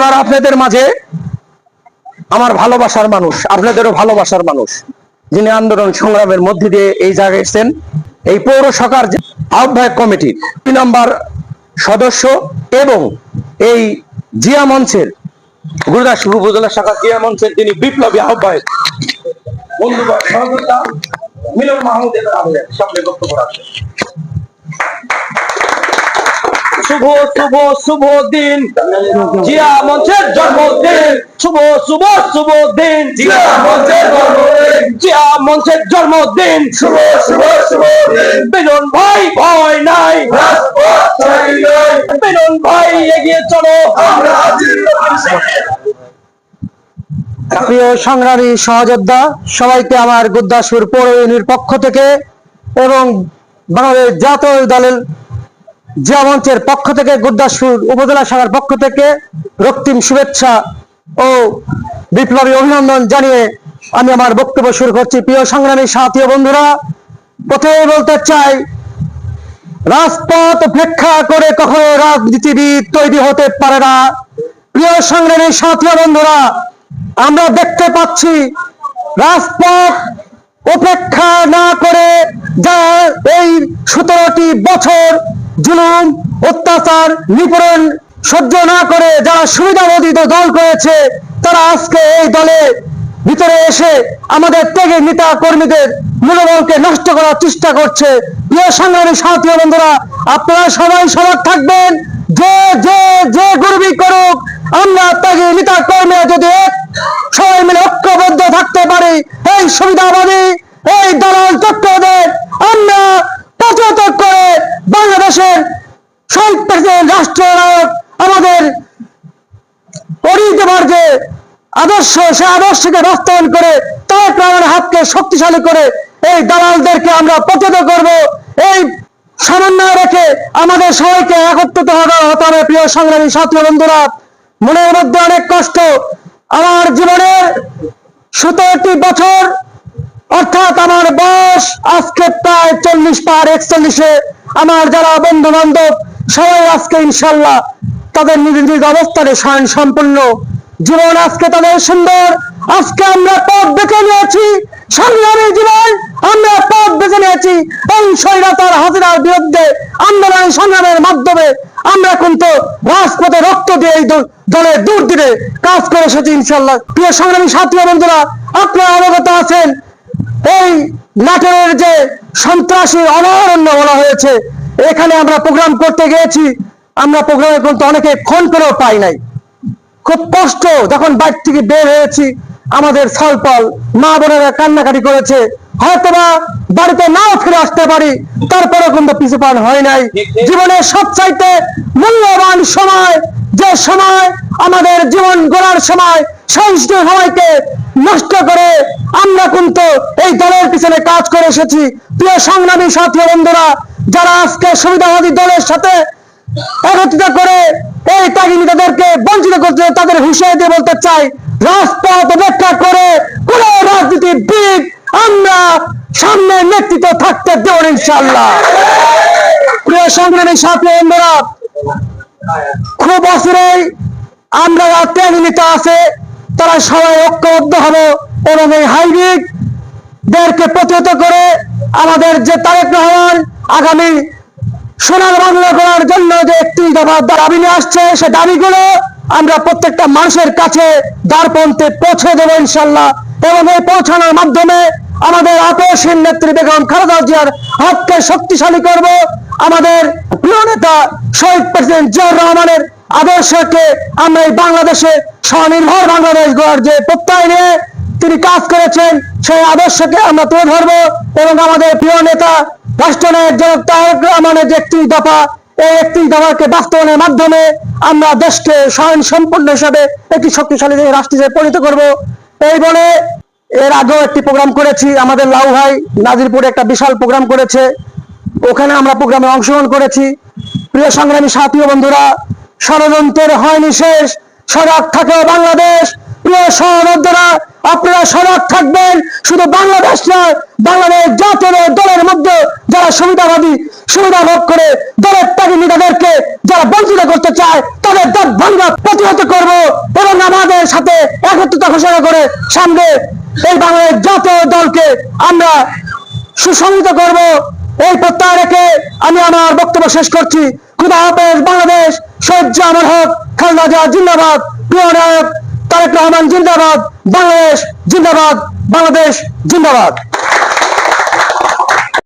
এবার আপনাদের মাঝে আমার ভালোবাসার মানুষ, আপনাদেরও ভালোবাসার মানুষ যিনি আন্দোলন সংগ্রামের মধ্যে দিয়ে এই জায়গায় এসেছেন, এই পৌর সরকার যে আহ্বায়ক কমিটির দুই নম্বর সদস্য এবং এই জিয়া মঞ্চের গুরুদাসপুর উপজেলা শাখা জিয়া মঞ্চের যিনি বিপ্লবী আহ্বায়ক বন্ধু সহযোগিতা মিলন মাহমুদ এবার আহ্বায়ক সামনে বক্তব্য রাখবেন শুভ শুভ শুভ দিন। জিয়া মঞ্চের জন্মদিন। শুভ শুভ শুভ দিন। জিয়া মঞ্চের জন্মদিন। জিয়া মঞ্চের জন্মদিন। শুভ শুভ শুভ দিন। বেলুন ভাই ভয় নাই। বেলুন ভাই এগিয়ে চলো। আমরা প্রিয় সংগ্রামী সহযোদ্ধা সবাইকে আমার গুদ্দাসপুর পৌর ইউনির পক্ষ থেকে এবং বাংলাদেশ জাতীয় দলের জিয়া মঞ্চের পক্ষ থেকে গুরদাসপুর উপজেলা শাখার পক্ষ থেকে রক্তিম শুভেচ্ছা ও বিপ্লবী অভিনন্দন জানিয়ে আমি আমার বক্তব্য শুরু করছি। প্রিয় সংগ্রামী সাথী বন্ধুরা প্রথমে বলতে চাই, রাজপথ উপেক্ষা করে কখনো রাজনীতিবিদ তৈরি হতে পারে না। প্রিয় সংগ্রামী সাথী বন্ধুরা, আমরা দেখতে পাচ্ছি রাজপথ উপেক্ষা না করে যারা এই সতেরোটি বছর জুলুম, অত্যাচার, নিপীড়ন সহ্য না করে যারা সুবিধাবদিত দল করেছে, তারা আজকে এই দলে ভিতরে এসে আমাদের ত্যাগে নেতা কর্মীদের মনোবলকে নষ্ট করার চেষ্টা করছে। প্রিয় সংগ্রামী সাথী বন্ধুরা, আপনারা সবাই সজাগ থাকবেন। যে যে যে গর্বী করুক, আমরা ত্যাগে নেতা কর্মীরা যদি সবাই মিলে ঐক্যবদ্ধ থাকতে পারি। এই সুবিধাবাদী এই দালাল চক্রদের আমরা প্রচলিত করে বাংলাদেশের শহীদ প্রেসিডেন্ট রাষ্ট্রনায়ক আমাদের অরিত যে আদর্শ, সে আদর্শকে বাস্তবায়ন করে তারেক রহমানের হাতকে শক্তিশালী করে এই দালালদেরকে আমরা প্রতিহত করব। এই সমন্বয় রেখে আমাদের সবাইকে একত্রিত হতে হবে প্রিয় সংগ্রামী সাথী বন্ধুরা। মনের মধ্যে অনেক কষ্ট। আমার জীবনের সতেরোটি বছর, অর্থাৎ আমার বয়স আজকে প্রায় চল্লিশ পার একচল্লিশে। আমার যারা বন্ধু বান্ধব সবাই আজকে ইনশাল্লাহ তাদের নিজ নিজ অবস্থানে স্বয়ং সম্পূর্ণ জীবন আজকে তাদের সুন্দর। আজকে আমরা পথ বেছে নিয়েছি। সংগ্রামী জীবন আমরা পথ বেছে নিয়েছি। এই স্বৈরাচার হাজিরার বিরুদ্ধে আন্দোলন সংগ্রামের মাধ্যমে আমরা কিন্তু রাজপথে রক্ত দিয়ে এই দলের দূর দিনে কাজ করে এসেছি ইনশাল্লাহ প্রিয় সংগ্রামী সাথী বন্ধুরা, আপনারা অবগত আছেন, এই নাটোরের যে সন্ত্রাসী অনারণ্য বলা হয়েছে, এখানে আমরা প্রোগ্রাম করতে গিয়েছি। আমরা প্রোগ্রামে কিন্তু অনেকে ফোন করেও পাই নাই। খুব কষ্ট যখন বাইর থেকে বের হয়েছি আমাদের সলপল মা বোনেরা কান্নাকাটি করেছে হয়তোবা বাড়িতে নাও ফিরে আসতে পারি তারপরে কিন্তু পিছু পান হয় নাই। জীবনের সবচাইতে মূল্যবান সময় যে সময় আমাদের জীবন গড়ার সময় সহিষ্ণু সময়কে নষ্ট করে আমরা কিন্তু এই দলের পিছনে কাজ করে এসেছি। প্রিয় সংগ্রামী সাথী বন্ধুরা যারা আজকে সুবিধাবাদী দলের সাথে একত্রিত করে এই তাগিনীদেরকে বঞ্চিত করতে তাদের হুঁশিয়ারি দিয়ে বলতে চাই, রাজপথ অপেক্ষা করে কোন রাজনীতিবিদ আমরা সামনে নেতৃত্ব থাকতে দেব ইনশাল্লাহ প্রিয় সংগ্রামী সাথী বন্ধুরা, খুব অসুরেই আমরা ত্যাগ নিতে আছে, তারা সবাই ঐক্যবদ্ধ হবে এবং এই হাইব্রিড দেরকে প্রতিহত করে আমাদের যে তারেক রহমান আগামী সোনার বাংলা করার জন্য যে একটি দফা দাবি নিয়ে আসছে, সে দাবিগুলো আমরা প্রত্যেকটা মানুষের কাছে দ্বারপন্থে পৌঁছে দেবো ইনশাল্লাহ। এবং এই পৌঁছানোর মাধ্যমে আমাদের আপসীন নেত্রী বেগম খালেদা জিয়ার হাতকে শক্তিশালী করব। আমাদের প্রিয় নেতা শহীদ প্রেসিডেন্ট জিয়াউর রহমানের আদর্শকে আমরা এই বাংলাদেশে স্বনির্ভর বাংলাদেশ গড়ার যে প্রত্যয় নিয়ে তিনি কাজ করেছেন, সেই আদর্শকে আমরা তুলে ধরবো। এবং আমাদের প্রিয় নেতা রাষ্ট্রনায়ক জনক তারেক রহমানের যে একটি দফা, এই একটি দফাকে বাস্তবায়নের মাধ্যমে আমরা দেশকে স্বয়ং সম্পূর্ণ হিসাবে একটি শক্তিশালী রাষ্ট্র হিসেবে পরিণত করব। এই বলে এর আগেও একটি প্রোগ্রাম করেছি, আমাদের লাউ ভাই নাজিরপুরে একটা বিশাল প্রোগ্রাম করেছে। ওখানে আমরা প্রোগ্রামে অংশগ্রহণ করেছি। প্রিয় সংগ্রামী সাথী বন্ধুরা, ষড়যন্ত্রের হয়নি শেষ, সজাগ থাকে বাংলাদেশ। প্রিয় সহযোদ্ধারা, আপনারা সজাগ থাকবেন, শুধু বাংলাদেশ নয়, বাংলাদেশ জাতীয় দলের মধ্যে যারা সুবিধাবাদী সুবিধা ভোগ করে দলের ত্যাগী নেতাদেরকে যারা বঞ্চিত করতে চায়, তাদের দাঁত ভাঙ্গা প্রতিহত করব জনগণের সাথে একত্রিত ঘোষণা করে সামনে এই বাংলাদেশ জাতীয় দলকে আমরা সুসংহিত করব। এই প্রত্যয় রেখে আমি আমার বক্তব্য শেষ করছি। খুদা হাফেজ, বাংলাদেশ, শহীদ জামান হক, খালেদা জিন্দাবাদ, প্রিয় নায়ক তারেক রহমান জিন্দাবাদ, বাংলাদেশ জিন্দাবাদ বাংলাদেশ জিন্দাবাদ।